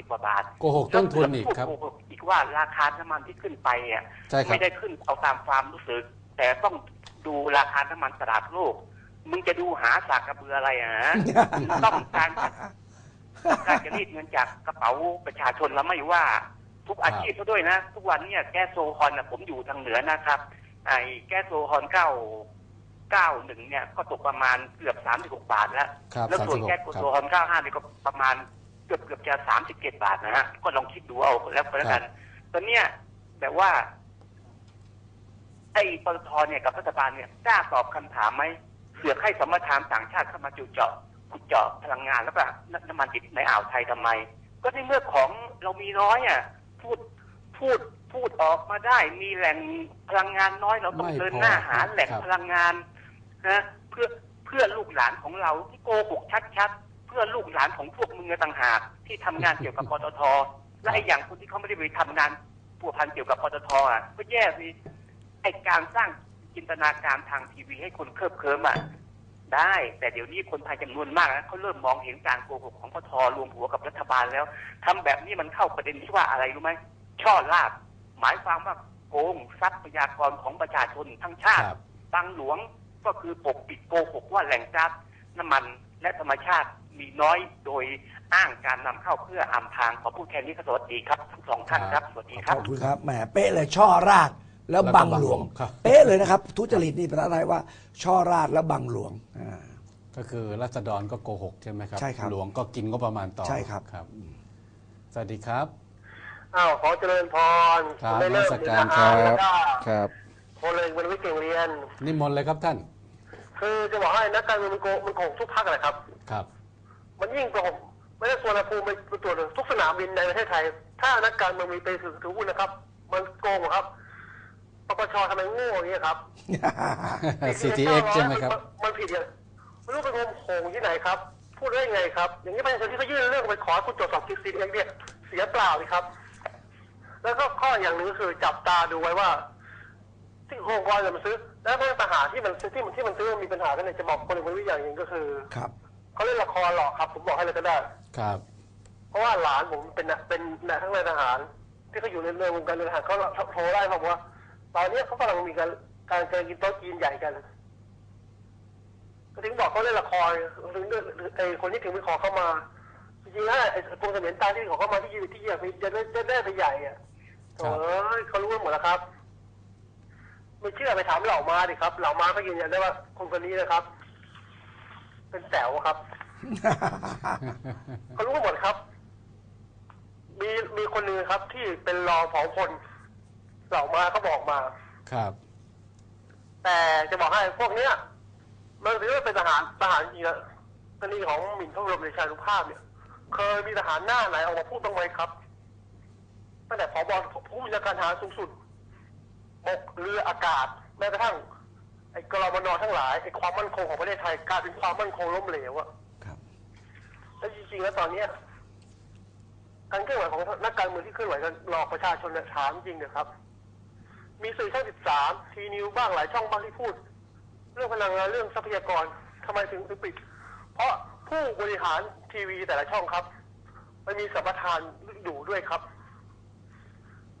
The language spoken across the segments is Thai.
สิบกว่าบาทโกหกต้นทุนอีกครับแล้วพูดอีกว่าราคาน้ำมันที่ขึ้นไปอะใช่ครับไม่ได้ขึ้นเอาตามความรู้สึก แต่ต้องดูราคาน้ำมันตลาดโลก มึงจะดูหาสากกระเบืออะไรอะฮะมึงต้องการต้องการจะรีดเงินจากกระเป๋าประชาชนแล้วไม่ว่า ทุกอาชีพเขาด้วยนะ ทุกวันเนี่ยแก๊สโซฮอนนะผมอยู่ทางเหนือนะครับ ไอ้แก๊สโซฮอนเก้าเก้าหนึ่งเนี่ยก็ตกประมาณเกือบสามสิบหกบาทแล้วครับแล้วส่วน36แก๊สครับโซฮอนเก้าห้าเนี่ยก็ประมาณเกือบเกือบจะสามสิบเจ็ดบาทนะฮะก็ลองคิดดูเอาแล้วก็แล้วกัน ตอนเนี้ยแบบว่า ไอ้ปตทเนี่ยกับรัฐบาลเนี่ยกล้าตอบคำถามไหมเสือกให้สมรทานต่างชาติเข้ามาจุเจาะขุดเจาะพลังงานแล้วก็น้ำมันดิบในอ่าวไทยทำไม ก็ในเมื่อของเรามีน้อยอะพูดพูดพูดออกมาได้ มีแหล่งพลังงานน้อยเราต้องไม่เดินพอหน้าหาแหล่งครับพลังงานนะเพื่อเพื่อลูกหลานของเราที่โกหกชัดๆ เพื่อลูกหลานของพวกมึงต่างหากที่ทำงานเกี่ยวกับปตทและไอ้อย่างคนที่เขาไม่ได้ไปทำงานผัวพันเกี่ยวกับปตทอะก็แย่สิไอ้การสร้างจินตนาการทางทีวีให้คนเคลิบเคลิ้มอะได้ แต่เดี๋ยวนี้คนไทยจำนวนมากนะเขาเริ่มมองเห็นการโกหกของปตทรวมหัวกับรัฐบาลแล้วทำแบบนี้มันเข้าประเด็นที่ว่าอะไรรู้ไหมช่อลาบ หมายความว่าโกงทรัพยากรของประชาชนทั้งชาติครับบางหลวงก็คือปกปิดโกหกว่าแหล่งก๊าซน้ำมัน และธรรมชาติมีน้อยโดยอ้างการนำเข้าเพื่ออำพรางขอพูดแค่นี้ก็สวัสดีครับทั้งสองท่านครับสวัสดีคขรัอบบคุณครับแหมเป๊ะเลยช่อราดแล้วแล้วก็บังบังหลวงหลวงครับ เป๊ะเลยนะครับ ทุจริตนี่ภาษาไทยว่า ช่อราดแล้วบังหลวงอ่า ก็คือรัษฎรก็โกหกใช่ไหมครับ ใช่ครับหลวงก็กินงบประมาณต่อใช่ครับ ครับ สวัสดีครับ อ้าวขอเจริญพรครับได้เริ่มนมัสการนะครับ แล้วก็ครับ คนเลยเป็นวิเก่งเรียน นิมนต์เลยครับท่าน คือจะบอกให้นักการเมืองมันโกงมันโกงทุกภาคเลยครับ ครับ มันยิ่งโกงไม่ได้ส่วนภูมิไปตรวจทุกสนามบินในประเทศไทย ถ้านักการเมืองมีไปถือถือหุ้นนะครับ มันโกงครับปปชทำไมโง่อย่างนี้ยครับ CTX ใช่ไหมครับนมันผิดเลยไม่รู้ไปงมโขงที่ไหนครับ พูดได้ไงครับ อย่างนี้ประชาชนที่เขายื่นเรื่องไปขอคุณตรวจสอบ CTX เนี่ยเสียเปล่าเลยครับ แล้วก็ข้ออย่างหนึ่งก็คือจับตาดูไว้ว่า ที่โครงการจะมาซื้อ แล้วเรื่องปัญหาที่มันซื้อที่มันที่มันซื้อมันมีปัญหากันเนี่ยจะบอกคนหนึ่งคนวิอย่างหนึ่งก็คือครับ เขาเล่นละครหรอกครับ ผมบอกให้เลยก็ได้ ครับ เพราะว่าหลานผมเป็นน่ะเป็นนายทั้งนายทหาร ที่เขาอยู่ในเรื่องวงการเรืทหารเขาโทรได้บอกว่า ตอนนี้เขากำลังมีการการเจอกินโต๊ะจีนใหญ่กันก็ถึงบอกเขาเล่นละครถึงไอ้คนที่ถึงไปขอเข้ามาจริงๆแล้วไอ้กรมเสมียนตาที่ขอเข้ามาที่ยืนที่อยากไปจะได้จะได้ไปใหญ่อะโถ่เอ้ยเขารู้กันหมดแล้วครับ ไม่เชื่อไปถามเหล่ามาดิครับ เหล่ามาก็ยืนยันได้ว่าคนคนนี้นะครับ เป็นแสวครับเขารู้กันหมดครับ มีมีคนหนึ่งครับ ที่เป็นรองผอพลเหล่ามาเขาบอกมา ครับ แต่จะบอกให้พวกเนี้ย มันถือว่าเป็นทหารทหารจริงๆนะกรณีของหมิ่นพระบรมเดชานุภาพเนี่ย เคยมีทหารหน้าไหนออกมาพูดบ้างไหมครับตั้งแต่ผบผู้บัญชาการทหารสูงสุด บกเรืออากาศ แม้กระทั่งไอ้กรมนทั้งหลายไอ้ความมั่นคงของประเทศไทยกลายเป็นความมั่นคงล้มเหลวอะครับแล้วจริงๆแล้วตอนเนี้ยการเคลื่อนไหวของนักการเมืองที่เคลื่อนไหวกันหลอกประชาชนเนี่ยถามจริงเนี่ยครับ มีสื่อช่องสิบสามทีนิวบ้างหลายช่องบ้างที่พูด เรื่องพลังงานเรื่องทรัพยากรทำไมถึงถึงปิด เพราะผู้บริหารทีวีแต่ละช่องครับ มันมีสัมปทานอยู่ด้วยครับ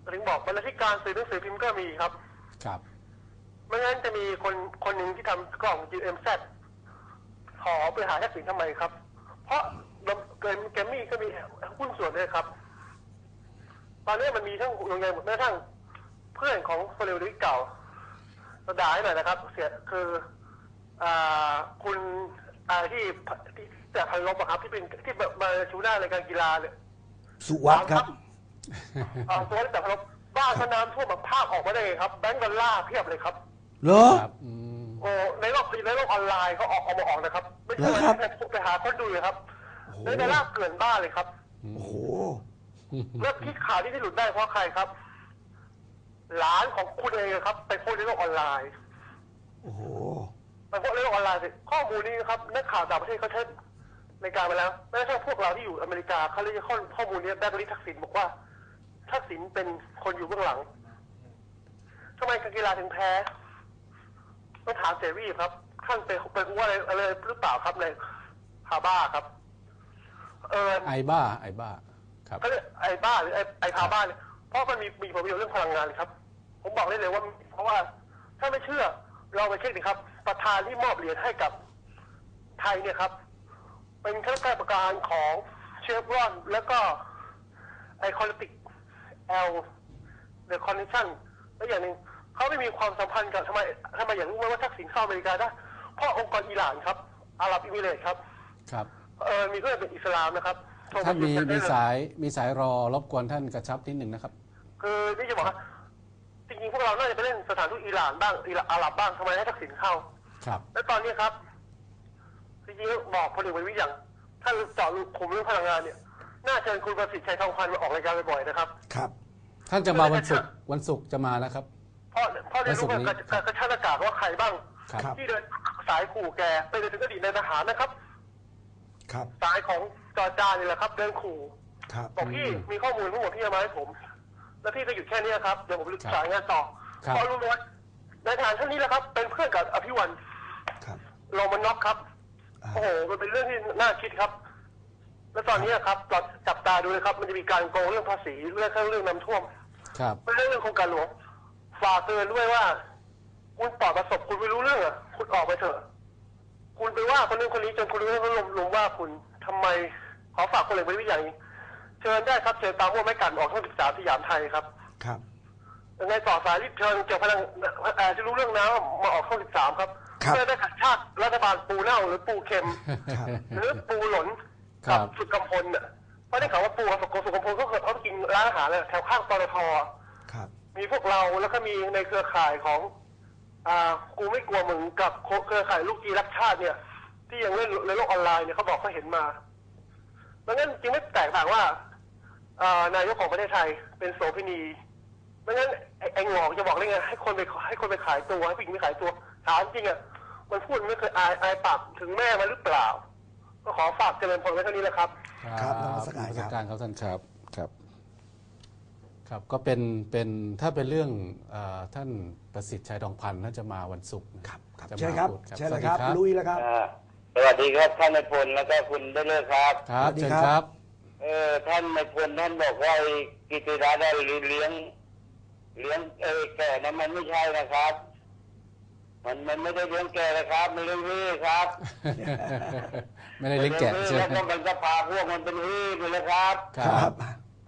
ถึงบอกบรรณาธิการสื่อหนังสือพิมพ์ก็มีครับ ครับไม่งั้นจะมีคนคนหนึ่งที่ทำกล่อง GMZ ขอไปหาทักษิณทำไมครับ เพราะเกินแกรมมี่ก็มีหุ้นส่วนด้วยครับ ตอนนี้มันมีทั้งโรงงานหมดแม้กระทั่งเพื่อนของโซเลวดิเก่าเราด่าให้หน่อยนะครับ เสียคืออ่าคุณอ่าที่ที่แต่พันลบอะครับ ที่เป็นที่แบบมาชูหน้ารายการกีฬาเนี่ย สุวัสด์ครับ อ่าตัวแต่พันลบบ้านพน้ำท่วมแบบภาพออกมาได้ไงครับแบงก์ดอลลาร์เพียบเลยครับเหรอ ครับอืมโอ้ในโลกในโลกออนไลน์เขาออกเอามาออกนะครับ ไม่ใช่เหรอครับว่าไปหาคนดูเลยครับโอ้โหในดอลลาร์เกลื่อนบ้านเลยครับ โอ้โห แล้วที่ข่าวที่ที่หลุดได้เพราะใครครับ หลานของคุณเองครับ ไปโพสต์ในโลกออนไลน์ โอ้โห ไปโพสต์ในโลกออนไลน์สิข้อมูลนี้นะครับนักข่าวต่างประเทศเขาใช้ในการไปแล้วแม้กระทั่งพวกเราที่อยู่อเมริกาเขาเลยข้อข้อมูลนี้แบกลิทักษิณบอกว่า ทักษิณเป็นคนอยู่เบื้องหลังทำไมการกีฬาถึงแพ้ต้องถามเสรีครับท่านไปไปรู้ว่าอะไรอะไรหรือเปล่าครับในฮาบ้าครับ เออไอบ้า ไอบ้าคครับก็เลยไอ้บ้าหรือไอ้ไอ้พาบ้าเนี่ยเพราะมันมีมีผลประโยชน์เรื่องพลังงานครับ ผมบอกได้เลยว่า เพราะว่าถ้าไม่เชื่อ เราไปเช็คดิครับ ประธานที่มอบเหรียญให้กับไทยเนี่ยครับ เป็นข้าราชการของเชฟรอน แล้วก็ไอคอนติก เอลเดอะคอนเนคชั่นแล้วอย่างหนึ่งเขาไม่มีความสัมพันธ์กับทำไมทำไมอย่างรู้ไหมว่าทักษิณเข้าอเมริกาได้เพราะองค์กรอิหร่านครับอาหรับอิมิเรตส์ครับครับเออมีเพื่อนเป็นอิสลามนะครับโทรท่านมีคุยกัได้มีเลยสายมีสายรอรบกวนท่านกระชับนิดหนึ่งนะครับ คือที่จะบอกว่าจริงๆพวกเราน่าจะไปเล่นสถานทูตอิหร่านบ้างอิหร่านอาหรับบ้างทำไมให้ทักษิณเข้า ครับ และตอนนี้ครับจริงๆบอกพลเอกประวิตรอย่างถ้าเจาะลึกคุมเรื่องพลังงานเนี่ย น่าเชิญคุณประสิทธิ์ชัยทองพันธ์มาออกรายการบ่อยๆนะครับ ครับ ท่านจะมาวันศุกร์วันศุกร์จะมาแล้วครับ เพราะเพราะได้รู้วัว่านศุกกระร์นี้กระกระชากหน้ากากว่าใครบ้างครับครับ ที่เดินสายขู่แกไปจนถึงอดีตในทหารนะครับ ครับ สายของจอจานนี่แหละครับ เดินขู่ครับ บอกพี่มีข้อมูลทั้งหมดที่จะมาให้ผม แล้วพี่ก็หยุดแค่นี้ครับเดี๋ยวผมครับสายงานต่อครับ เพราะรู้ไหมว่าในทหารท่านนี้แหละครับ เป็นเพื่อนกับอภิวันครับโรมันน็อกครับ อ่า โอ้โหมันเป็นเรื่องที่น่าคิดครับ แล้วตอนนี้ครับเราจับตาดูเลยครับ มันจะมีการโกงเรื่องภาษีเรื่องเรื่องน้ำท่วมครับเป็นเรื่องเรื่องโครงการหลวงฝากเตือนด้วยว่า คุณปลอดประสบคุณไม่รู้เรื่องอะคุณออกไปเถอะ คุณไปว่าคนนู้นคนนี้จนคนนู้นเขาลมลมว่าคุณทำไมขอฝากคนเหล็กไว้วิอย่างนี้เชิญได้ครับเชิญตามพวกไม่กันออกช่องสิบสามสยามไทยครับ ครับยังไงต่อสายรีบเชิญเกี่ยวกับพลังเอ่อที่รู้เรื่องน้ำมาออกช่องสิบสามครับครับเพื่อได้ขัดชาติรัฐบาลปูเน่าหรือปูเค็มครับหรือปูหลนครั กับสุดกำพลน่ะเพราะได้ข่าวว่าปูกับสุกสุกำพลเขาเคยเขาไปกินร้านอาหารเลยแถวข้างปตทครับมีพวกเราแล้วก็มีในเครือข่ายของอ่ากูไม่กลัวมึงกับเครือข่ายลูกกีรักชาติเนี่ย ที่ยังเล่นในโลกออนไลน์เนี่ยเขาบอกเขาเห็นมาดังนั้นจึงไม่แตกต่างว่าอ่านายกของประเทศไทยเป็นโสเภณีไม่งั้นไอ้ไอ้งอกจะบอกได้ไงให้คนไปให้คนไปขายตัวให้ผู้หญิงไปขายตัวถามจริงอะมันพูดไม่เคยอายอายปากถึงแม่มันหรือเปล่า ก็ขอฝากเจริญพรไว้เท่านี้แหละครับ ครับนมัสการนครับมัสการครับท่านครับครับ ครับก็เป็นเป็นถ้าเป็นเรื่องเออท่านประสิทธิ์ชัยทองพันธ์น่าจะมาวันศุกร์นะครับครับจะมาเชิญครับพูดเชิญเลยครับ สวัสดีลุยแล้วครับ อ่าสวัสดีครับท่านนายพลแล้วก็คุณได้เลิกครับ ครับ สวัสดีเชิญครับครับเออท่านนายพลท่านบอกว่าไอ้กิติรัตน์ได้เลี้ยง เลี้ยงเออแก่นั้นมันไม่ใช่นะครับ มันมันไม่ได้เลี้ยงแก่นะครับมันเลี้ยงพี่ครับ ไม่ได้เลี้ยงแกะมันใช่เลี้ยงไหมพี่แล้วก็มันก็พาพวกมันเป็นพี่ไปเลยครับคครัรับบ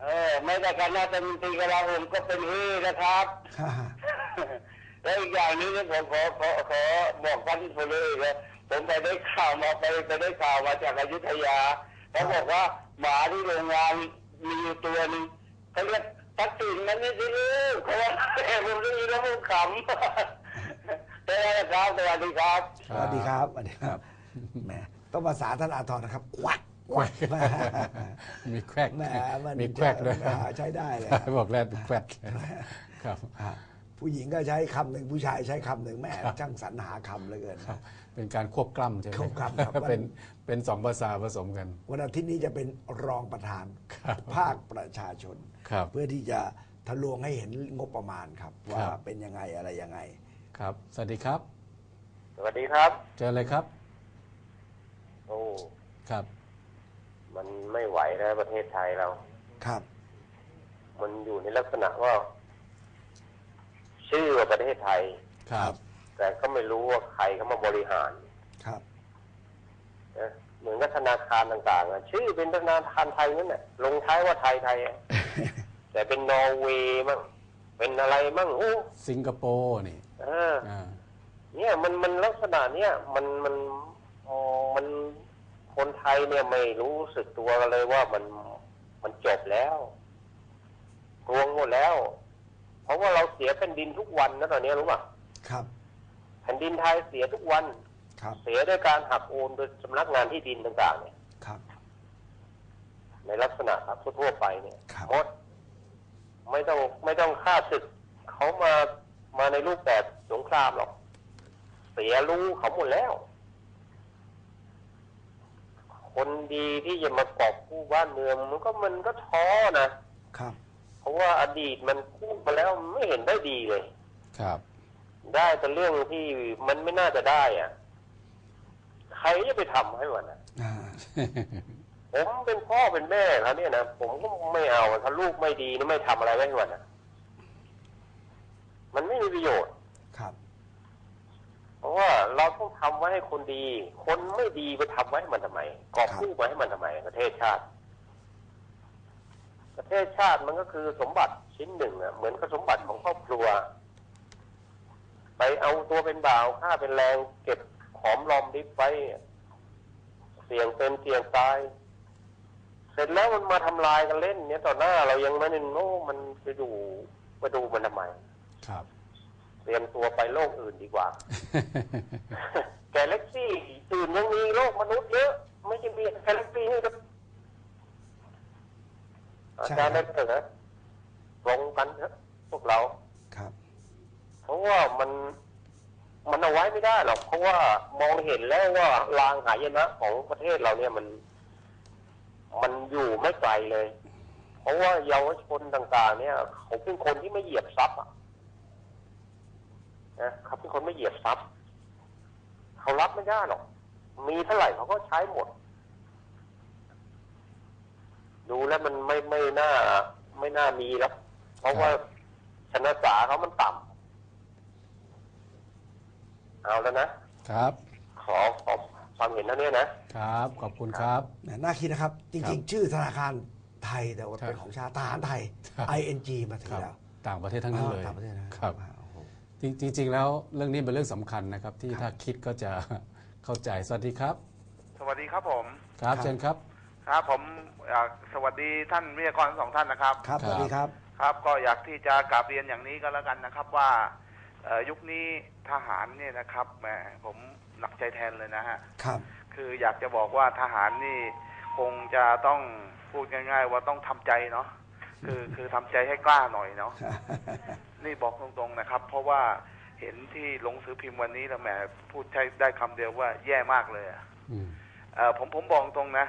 เออ ไม่แต่คณะรัฐมนตรีกลาโหมก็เป็นพี่นะครับฮ่าแล้วอีกอย่างหนึงเนี่ยผมขอขอขอบอกท่านพลเลยนะผมไปได้ข่าวมาไปไปได้ข่าวมาจากอยุธยาเขาบอกว่าหมาที่โรงงานมีอยู่ตัวหนึงเขาเรียกทักษิณมันนี่สิลูกเขาว่าแอบผมได้ยินแล้วผมขำได้แล้วครับสวัสดีครับสวัสดีครับสวัสดีครับแหม ต้องภาษาท่านอาทรนะครับควักควักแหมมีแควกแหมมันมีแควกด้วยจะใช้ได้เลยบอกแล้วแควกครับอะผู้หญิงก็ใช้คำหนึ่งผู้ชายใช้คำหนึ่งแหม่ช่างสรรหาคำเหลือเกินครับเป็นการควบกล้ำใช่ไหมควบกล้ำครับเป็นเป็นสองภาษาผสมกัน วันอาทิตย์นี้จะเป็นรองประธานครับภาคประชาชนครับเพื่อที่จะทะลวงให้เห็นงบประมาณครับ ว่าครับเป็นยังไงอะไรยังไง ครับ สวัสดีครับ สวัสดีครับ เจอเลยครับ โอ้ ครับ มันไม่ไหวแล้วประเทศไทยเรา ครับ มันอยู่ในลักษณะว่า ชื่อว่าประเทศไทย ครับ แต่ก็ไม่รู้ว่าใครเขามาบริหารครับนะเหมือนกับธนาคารต่างๆอะชื่อเป็นธนาคารไทยนั่นแหละลงท้ายว่าไทยไทยอะแต่เป็นนอร์เวย์มั่งเป็นอะไรมั่งโอ้สิงคโปร์นี่เอออ่า เนี่ยมันมันลักษณะเนี่ยมันมัน มันคนไทยเนี่ยไม่รู้สึกตัวกันเลยว่ามันมันจบแล้วกลวงหมดแล้ว เพราะว่าเราเสียแผ่นดินทุกวันนะตอนนี้รู้ป่ะครับแผ่นดินไทยเสียทุกวันครับเสียด้วยการหักโอนโดยสำนักงานที่ดินต่างๆ เนี่ยครับ ในลักษณะครับทั่วๆไปเนี่ยครับหมดไม่ต้องไม่ต้องฆ่าศึกเขามามาในรูปแบบสงครามหรอก เสียรู้เขาหมดแล้ว คนดีที่จะมากอบกู้บ้านเมืองมันก็มันก็ท้อนะครับ เพราะว่าอดีตมันพูดมาแล้วไม่เห็นได้ดีเลย ครับ ได้แต่เรื่องที่มันไม่น่าจะได้อะใครจะไปทำให้มันอะอ่าผมเป็นพ่อเป็นแม่เขาเนี่ยนะผมก็ไม่เอาถ้าลูกไม่ดีนี่ไม่ทำอะไรไว้ให้มันนะมันไม่มีประโยชน์ครับ เพราะว่าเราต้องทำไว้ให้คนดี คนไม่ดีไปทำไว้ให้มันทำไมกอบกู้ไว้ให้มันทำไม ประเทศชาติ ประเทศชาติมันก็คือสมบัติชิ้นหนึ่งอะเหมือนกับสมบัติของครอบครัว ไปเอาตัวเป็นบ่าวค่าเป็นแรง เก็บหอมรอมริบไว้เสี่ยงเป็นเสี่ยงตายเสร็จแล้วมันมาทำลายกันเล่น เนี่ยต่อหน้าเรายังไม่ได้โน้มันไปดูไปดูมันทำไมครับ เตรียมตัวไปโลกอื่นดีกว่าแกาแล็กซี่อื่นยังมีโลกมนุษย์เยอะ ไม่ใช่มีแกาแล็กซี่นี่ก็อาจารย์ได้เถอะตรงกันเถอะพวกเราครับ เพราะว่ามันมันเอาไว้ไม่ได้หรอก เพราะว่ามองเห็นแล้วว่าลางหายนะของประเทศเราเนี่ยมัน มันอยู่ไม่ไกลเลย เพราะว่าเยาวชนต่าง ๆ เนี่ย เขาเป็นคนที่ไม่เหยียบซับอะ นะเขาเป็นคนไม่เหยียบซับเขารับไม่ได้หรอก มีเท่าไหร่เขาก็ใช้หมด ดูแล้วมันไม่ไม่น่า ไม่น่ามีแล้วเพราะว่าชนะสาเขามันต่ำเอาแล้วนะ ครับ ขอขอความเห็นเท่านี้นะ ครับ ขอบคุณครับแหมน่าคิดนะครับ จครัริง บๆ ชื่อธนาคารไทยแต่ว่าครับเป็นของชาติทหารไทย ครับ ING มาถึงครับแล้วต่างประเทศทั้งนั้นเลย อ่าต่างประเทศนะครับโอ้โห จริงจริงๆแล้วเรื่องนี้เป็นเรื่องสำคัญนะครับ ที่ถ้าคิดก็จะ เข้าใจสวัสดีครับ สวัสดีครับผมครับครับเชิญครับ ครับ ผมอยากสวัสดีท่านวิทยากรทั้งสองท่านนะครับ ครับสวัสดีครับ ครับก็อยากที่จะกราบเรียนอย่างนี้ก็แล้วกันนะครับว่าเอ่อยุคนี้ทหารเนี่ยนะครับแหมผมหนักใจแทนเลยนะฮะ ครับ คืออยากจะบอกว่าทหารนี่คงจะต้องพูดง่าย ๆ ว่าต้องทำใจเนาะคือคือทำใจให้กล้าหน่อยเนาะ นี่บอกตรงๆนะครับ เพราะว่าเห็นที่ลงสือพิมพ์วันนี้แล้วแหมพูดใช้ได้คำเดียวว่าแย่มากเลยอะอืมเอ่อผมผมบอกตรงนะ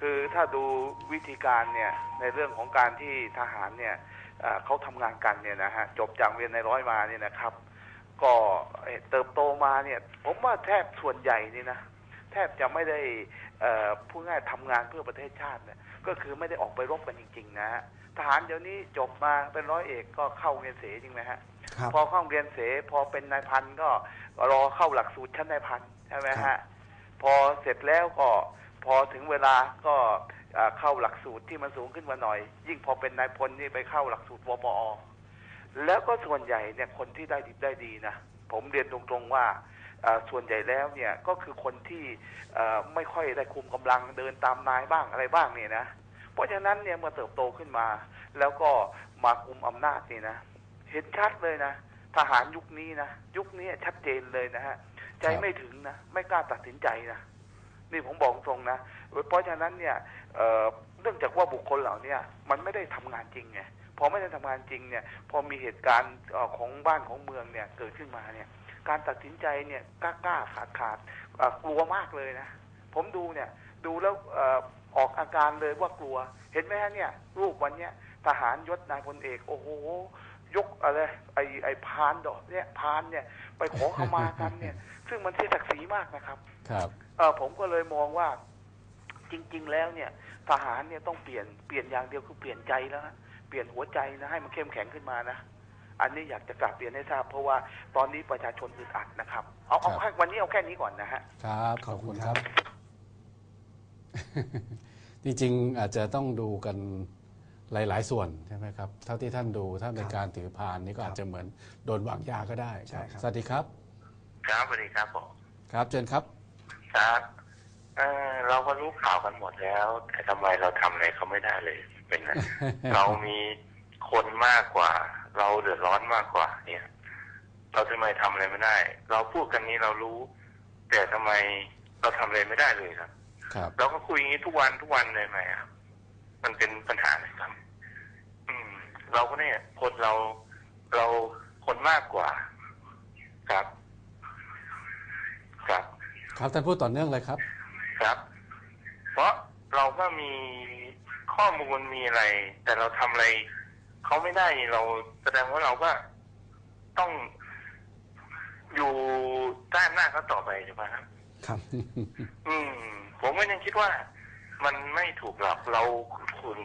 คือถ้าดูวิธีการเนี่ยในเรื่องของการที่ทหารเนี่ยเอ่อเขาทำงานกันเนี่ยนะฮะจบจากเรียนในร้อยมาเนี่ยนะครับ ก็เอ่อเติบโตมาเนี่ย ผมว่าแทบส่วนใหญ่นี่นะ แทบจะไม่ได้เอ่อพูดง่ายทำงานเพื่อประเทศชาติเนี่ย ก็คือไม่ได้ออกไปรบกันจริง ๆ นะฮะทหารเดี๋ยวนี้จบมาเป็นร้อยเอกก็เข้าเรียนเสจริงไหมฮะครับพอเข้าเรียนเสพอเป็นนายพันก็รอเข้าหลักสูตรชั้นนายพันใช่ไหมครัฮะบพอเสร็จแล้วก็พอถึงเวลาก็เอ่อเข้าหลักสูตรที่มันสูงขึ้นมาหน่อย ยิ่งพอเป็นนายพลนี่ไปเข้าหลักสูตรวปอแล้วก็ส่วนใหญ่เนี่ยคนที่ได้ดีได้ดีนะผมเรียนตรงๆว่าเอ่อ ส่วนใหญ่แล้วเนี่ยก็คือคนที่ไม่ค่อยได้คุมกำลังเดินตามนายบ้างอะไรบ้างเนี่ยนะเพราะฉะนั้นเนี่ยเมื่อเติบโตขึ้นมา แล้วก็มาคุมอำนาจนี่นะเห็นชัดเลยนะทหารยุคนี้นะยุคนี้ชัดเจนเลยนะฮะใจไม่ถึงนะไม่กล้าตัดสินใจนะนี่ผมบอกตรงนะเพราะฉะนั้นเนี่ยเนื่องจากว่าบุคคลเหล่านี้มันไม่ได้ทำงานจริงไงพอไม่ได้ทำงานจริงเนี่ย พอมีเหตุการณ์ของบ้านของเมืองเนี่ยเกิดขึ้นมาเนี่ย การตัดสินใจเนี่ยกล้ากล้าขาดขาดเอ่อกลัวมากเลยนะ ผมดูเนี่ย ดูแล้วเอ่อออกอาการเลยว่ากลัว เห็นไหมฮะเนี่ยรูปวันเนี้ยทหารยศนายพลเอกโอ้โหยกอะไรไอไอพานดอกเนี่ยพานเนี่ย ไปขอขมากันเนี่ย ซึ่งมันเสียศักดิ์ศรีมากนะครับ ครับเออผมก็เลยมองว่า จริง ๆ แล้วเนี่ย ทหารเนี่ยต้องเปลี่ยนเปลี่ยนอย่างเดียวคือเปลี่ยนใจแล้วนะเปลี่ยนหัวใจนะให้มันเข้มแข็งขึ้นมานะ อันนี้อยากจะกลับเรียนให้ทราบ เพราะว่าตอนนี้ประชาชนอึดอัดนะครับ เอาเอาครับแค่วันนี้เอาแค่นี้ก่อนนะฮะ ครับขขออบบคุคุณณคครัรับบจริงๆอาจจะต้องดูกันหลาย ๆ ส่วนใช่ไหมครับ เท่าที่ท่านดูถ้าเป็นครับการถือพานนี่ก็อาจจะเหมือนโดนวางยาก็ได้ใช่ครับ สวัสดีครับ ครับสวัสดีครับผมครับเชิญครับ ครับเอ่อเราก็รู้ข่าวกันหมดแล้ว แต่ทำไมเราทำอะไรเขาไม่ได้เลย เป็นไง เรามีคนมากกว่า เราเดือดร้อนมากกว่า เนี่ย เราทำไมทำอะไรไม่ได้ เราพูดกันนี้เรารู้ แต่ทำไมเราทำอะไรไม่ได้เลยครับ ครับเราก็คุยอย่างนี้ทุกวันทุกวันเลยไหมครับมันเป็นปัญหาเลยครับ อืม เราก็เนี่ยคนเราเราคนมากกว่า ครับ ครับ ครับท่านพูดต่อเนื่องเลยครับ ครับ เพราะเราก็มีข้อมูลมีอะไร แต่เราทำอะไร เขาไม่ได้นี่เราแสดงว่าเราก็ต้องอยู่ด้านหน้าเขาต่อไปใช่ไหมครับ ครับ อืม ผมก็ยังคิดว่า มันไม่ถูกหรอกเราคุณ